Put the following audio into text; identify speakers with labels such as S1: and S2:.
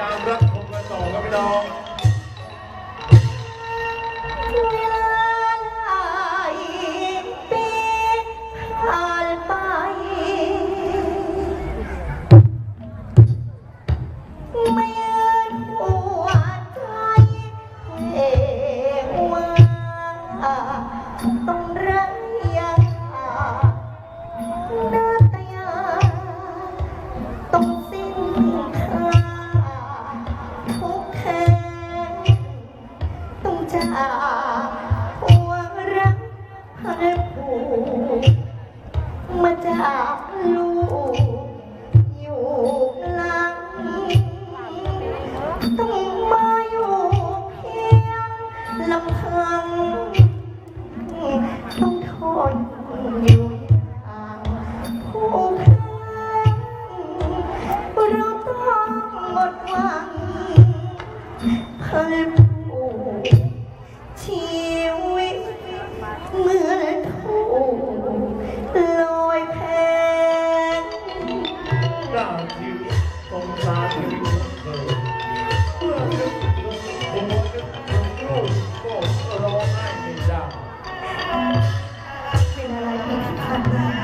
S1: ตามรับชมกันต่อครับพี่น้อง
S2: จาหัวรักพันผูกมาจากลูกอยู่หลังต้องมาอยู่เพียงลำพัง ต้องทนอยู่อย่างผู้พันเราต้องหมดหวังเพิ่ม อนถูลอยแพง
S1: กล่าวทิวสงสารทิวเธอเมื่อนึถึงผมนึถึงลูกก็ร้องไม่ได้เ
S3: ป็นอะไรที่ผ่านมา